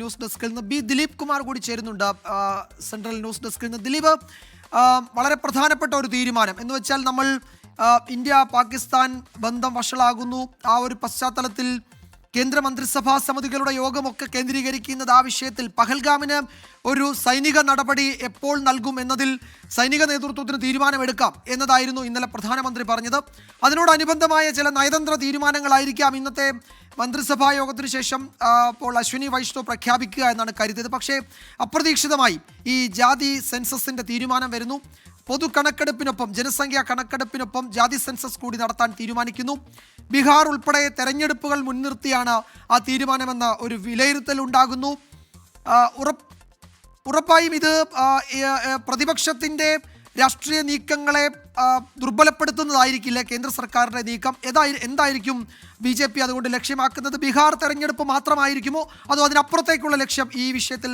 News ഡെസ്കിൽ നിന്ന് B Dileep Kumar കൂടി ചേരുന്നുണ്ട് സെൻട്രൽ ന്യൂസ് ഡെസ്കിൽ നിന്ന്. ദിലീപ് വളരെ പ്രധാനപ്പെട്ട ഒരു തീരുമാനം. എന്ന് വെച്ചാൽ നമ്മൾ ഇന്ത്യ പാകിസ്ഥാൻ ബന്ധം വഷളാകുന്നു. ആ ഒരു പശ്ചാത്തലത്തിൽ കേന്ദ്ര മന്ത്രിസഭാ സമിതികളുടെ യോഗമൊക്കെ കേന്ദ്രീകരിക്കുന്നത് ആ വിഷയത്തിൽ പഹൽഗാമിന് ഒരു സൈനിക നടപടി എപ്പോൾ നൽകും എന്നതിൽ സൈനിക നേതൃത്വത്തിന് തീരുമാനമെടുക്കാം എന്നതായിരുന്നു ഇന്നലെ പ്രധാനമന്ത്രി പറഞ്ഞത്. അതിനോടനുബന്ധമായ ചില നയതന്ത്ര തീരുമാനങ്ങളായിരിക്കാം ഇന്നത്തെ മന്ത്രിസഭാ യോഗത്തിന് ശേഷം അപ്പോൾ അശ്വിനി വൈഷ്ണവ് പ്രഖ്യാപിക്കുക എന്നാണ് കരുതിയത്. പക്ഷേ അപ്രതീക്ഷിതമായി ഈ ജാതി സെൻസസിന്റെ തീരുമാനം വരുന്നു. പൊതു കണക്കെടുപ്പിനൊപ്പം ജനസംഖ്യാ കണക്കെടുപ്പിനൊപ്പം ജാതി സെൻസസ് കൂടി നടത്താൻ തീരുമാനിക്കുന്നു. ബീഹാർ ഉൾപ്പെടെ തെരഞ്ഞെടുപ്പുകൾ മുൻനിർത്തിയാണ് ആ തീരുമാനമെന്ന ഒരു വിലയിരുത്തൽ ഉണ്ടാകുന്നു. ഉറപ്പായും ഇത് പ്രതിപക്ഷത്തിന്റെ രാഷ്ട്രീയ നീക്കങ്ങളെ ദുർബലപ്പെടുത്തുന്നതായിരിക്കില്ല കേന്ദ്ര സർക്കാരിന്റെ നീക്കം? ഏതായി എന്തായിരിക്കും ബി ജെ പി അതുകൊണ്ട് ലക്ഷ്യമാക്കുന്നത്? ബീഹാർ തെരഞ്ഞെടുപ്പ് മാത്രമായിരിക്കുമോ? അതോ അതിനപ്പുറത്തേക്കുള്ള ലക്ഷ്യം ഈ വിഷയത്തിൽ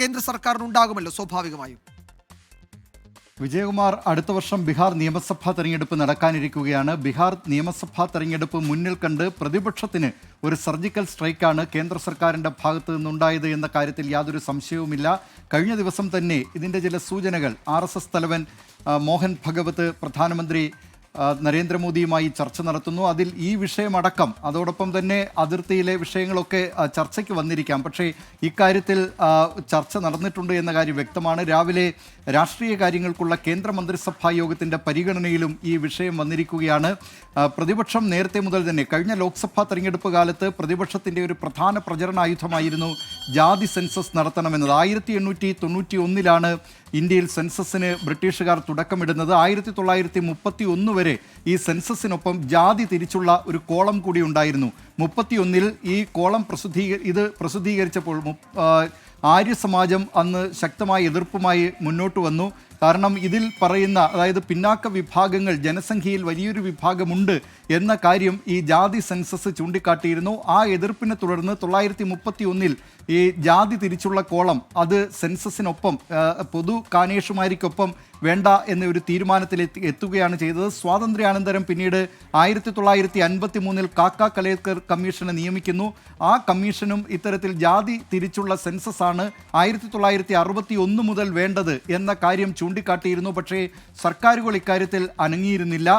കേന്ദ്ര സർക്കാരിന് ഉണ്ടാകുമല്ലോ സ്വാഭാവികമായും? വിജയകുമാർ അടുത്ത വർഷം ബീഹാർ നിയമസഭാ തെരഞ്ഞെടുപ്പ് നടക്കാനിരിക്കുകയാണ്. ബീഹാർ നിയമസഭാ തെരഞ്ഞെടുപ്പ് മുന്നിൽ കണ്ട് പ്രതിപക്ഷത്തിന് ഒരു സർജിക്കൽ സ്ട്രൈക്കാണ് കേന്ദ്ര സർക്കാരിന്റെ ഭാഗത്തു നിന്നുണ്ടായത് എന്ന കാര്യത്തിൽ യാതൊരു സംശയവുമില്ല. കഴിഞ്ഞ ദിവസം തന്നെ ഇതിന്റെ ചില സൂചനകൾ ആർ തലവൻ മോഹൻ ഭഗവത് പ്രധാനമന്ത്രി നരേന്ദ്രമോദിയുമായി ചർച്ച നടത്തുന്നു. അതിൽ ഈ വിഷയമടക്കം അതോടൊപ്പം തന്നെ അതിർത്തിയിലെ വിഷയങ്ങളൊക്കെ ചർച്ചയ്ക്ക് വന്നിരിക്കാം. പക്ഷേ ഇക്കാര്യത്തിൽ ചർച്ച നടന്നിട്ടുണ്ട് എന്ന കാര്യം വ്യക്തമാണ്. രാവിലെ രാഷ്ട്രീയ കാര്യങ്ങൾക്കുള്ള കേന്ദ്ര മന്ത്രിസഭാ യോഗത്തിന്റെ പരിഗണനയിലും ഈ വിഷയം വന്നിരിക്കുകയാണ്. പ്രതിപക്ഷം നേരത്തെ മുതൽ തന്നെ കഴിഞ്ഞ ലോക്സഭാ തെരഞ്ഞെടുപ്പ് കാലത്ത് പ്രതിപക്ഷത്തിന്റെ ഒരു പ്രധാന പ്രചരണായുധമായിരുന്നു ജാതി സെൻസസ് നടത്തണമെന്നത്. ആയിരത്തി എണ്ണൂറ്റി തൊണ്ണൂറ്റി ഒന്നിലാണ് ഇന്ത്യയിൽ സെൻസസിന് ബ്രിട്ടീഷുകാർ തുടക്കമിടുന്നത് ആയിരത്തി തൊള്ളായിരത്തി മുപ്പത്തി ഒന്ന് വരെ ഈ സെൻസസിനൊപ്പം ജാതി തിരിച്ചുള്ള ഒരു കോളം കൂടി ഉണ്ടായിരുന്നു. മുപ്പത്തിയൊന്നിൽ ഈ കോളം പ്രസിദ്ധീക ഇത് പ്രസിദ്ധീകരിച്ചപ്പോൾ മു- ആര്യ സമാജം അന്ന് ശക്തമായ എതിർപ്പുമായി മുന്നോട്ട് വന്നു. കാരണം ഇതിൽ പറയുന്ന അതായത് പിന്നാക്ക വിഭാഗങ്ങൾ ജനസംഖ്യയിൽ വലിയൊരു വിഭാഗമുണ്ട് എന്ന കാര്യം ഈ ജാതി സെൻസസ് ചൂണ്ടിക്കാട്ടിയിരുന്നു. ആ എതിർപ്പിനെ തുടർന്ന് തൊള്ളായിരത്തി മുപ്പത്തി ഒന്നിൽ ഈ ജാതി തിരിച്ചുള്ള കോളം അത് സെൻസസിനൊപ്പം പൊതു കാനേഷുമാരിക്കൊപ്പം വേണ്ട എന്ന ഒരു തീരുമാനത്തിൽ എത്തി എത്തുകയാണ് ചെയ്തത്. സ്വാതന്ത്ര്യാനന്തരം പിന്നീട് ആയിരത്തി തൊള്ളായിരത്തി അൻപത്തി മൂന്നിൽ കാക്ക കലേക്കർ കമ്മീഷനെ നിയമിക്കുന്നു. ആ കമ്മീഷനും ഇത്തരത്തിൽ ജാതി തിരിച്ചുള്ള സെൻസസ് ആണ് ആയിരത്തി തൊള്ളായിരത്തി അറുപത്തി ഒന്ന് മുതൽ വേണ്ടത് എന്ന കാര്യം ചൂണ്ടിക്കാട്ടിയിരുന്നു. പക്ഷേ സർക്കാരുകൾ ഇക്കാര്യത്തിൽ അനങ്ങിയിരുന്നില്ല.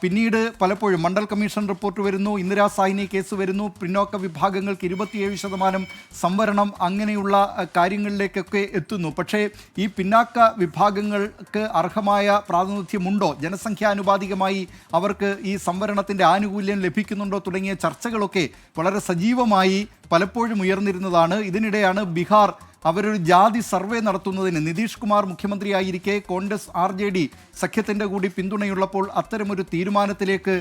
പിന്നീട് പലപ്പോഴും മണ്ഡൽ കമ്മീഷൻ റിപ്പോർട്ട് വരുന്നു ഇന്ദിരാ സാഹിനി കേസ് വരുന്നു പിന്നോക്ക വിഭാഗങ്ങൾക്ക് ഇരുപത്തിയേഴ് ശതമാനം സംവരണം അങ്ങനെയുള്ള കാര്യങ്ങളിലേക്കൊക്കെ എത്തുന്നു. പക്ഷേ ഈ പിന്നാക്ക വിഭാഗങ്ങൾക്ക് അർഹമായ പ്രാതിനിധ്യമുണ്ടോ? ജനസംഖ്യാനുപാതികമായി അവർക്ക് ഈ സംവരണത്തിന്റെ ആനുകൂല്യം ലഭിക്കുന്നുണ്ടോ തുടങ്ങിയ ചർച്ചകളൊക്കെ വളരെ സജീവമായി പലപ്പോഴും ഉയർന്നിരുന്നതാണ്. ഇതിനിടെയാണ് ബീഹാർ അവരൊരു ജാതി സർവേ നടത്തുന്നതിന് നിതീഷ് കുമാർ മുഖ്യമന്ത്രിയായിരിക്കെ കോൺഗ്രസ് ആർ ജെ ഡി സഖ്യത്തിന്റെ കൂടി പിന്തുണയുള്ളപ്പോൾ അത്തരമൊരു തീരുമാനത്തിലേക്ക്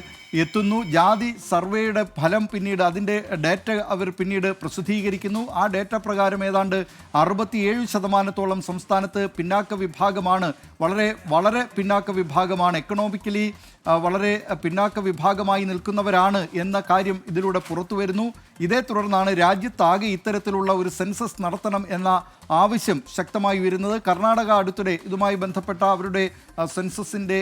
എത്തുന്നു. ജാതി സർവേയുടെ ഫലം പിന്നീട് അതിന്റെ ഡാറ്റ അവർ പിന്നീട് പ്രസിദ്ധീകരിക്കുന്നു. ആ ഡാറ്റ പ്രകാരം ഏതാണ്ട് അറുപത്തിയേഴ് ശതമാനത്തോളം സംസ്ഥാനത്ത് പിന്നാക്ക വിഭാഗമാണ് വളരെ വളരെ പിന്നാക്ക വിഭാഗമാണ്. എക്കണോമിക്കലി വളരെ പിന്നാക്ക വിഭാഗമായി നിൽക്കുന്നവരാണ് എന്ന കാര്യം ഇതിലൂടെ പുറത്തു വരുന്നു ഇതേ തുടർന്നാണ് രാജ്യത്താകെ ഇത്തരത്തിലുള്ള ഒരു സെൻസസ് നടത്തണം എന്ന ആവശ്യം ശക്തമായി വരുന്നത് കർണാടക അടുത്തിടെ ഇതുമായി ബന്ധപ്പെട്ട അവരുടെ സെൻസസിന്റെ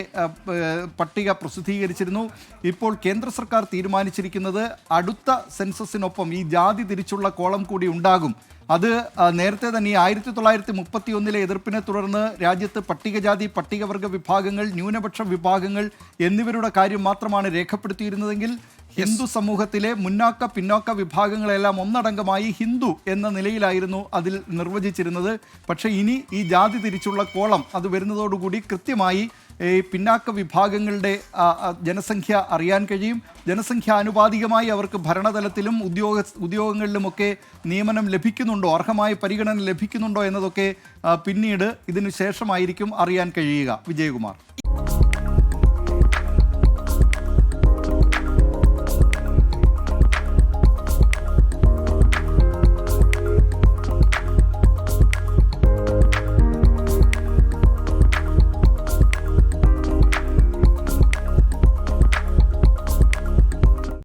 പട്ടിക പ്രസിദ്ധീകരിച്ചിരുന്നു. ഇപ്പോൾ കേന്ദ്ര സർക്കാർ തീരുമാനിച്ചിരിക്കുന്നത് അടുത്ത സെൻസസിനൊപ്പം ഈ ജാതി തിരിച്ചുള്ള കോളം കൂടി ഉണ്ടാകും. അത് നേരത്തെ തന്നെ ആയിരത്തി തൊള്ളായിരത്തി മുപ്പത്തി ഒന്നിലെ എതിർപ്പിനെ തുടർന്ന് രാജ്യത്ത് പട്ടികജാതി പട്ടികവർഗ വിഭാഗങ്ങൾ ന്യൂനപക്ഷ വിഭാഗങ്ങൾ എന്നിവരുടെ കാര്യം മാത്രമാണ് രേഖപ്പെടുത്തിയിരുന്നതെങ്കിൽ ഹിന്ദു സമൂഹത്തിലെ മുന്നാക്ക പിന്നോക്ക വിഭാഗങ്ങളെല്ലാം ഒന്നടങ്കമായി ഹിന്ദു എന്ന നിലയിലായിരുന്നു അതിൽ നിർവചിച്ചിരുന്നത്. പക്ഷേ ഇനി ഈ ജാതി തിരിച്ചുള്ള കോളം അത് വരുന്നതോടുകൂടി കൃത്യമായി ഈ പിന്നാക്ക വിഭാഗങ്ങളുടെ ജനസംഖ്യ അറിയാൻ കഴിയും. ജനസംഖ്യ ആനുപാതികമായി അവർക്ക് ഭരണതലത്തിലും ഉദ്യോഗ ഉദ്യോഗങ്ങളിലുമൊക്കെ നിയമനം ലഭിക്കുന്നുണ്ടോ? അർഹമായ പരിഗണന ലഭിക്കുന്നുണ്ടോ എന്നതൊക്കെ പിന്നീട് ഇതിനു ശേഷമായിരിക്കും അറിയാൻ കഴിയുക. വിജയകുമാർ.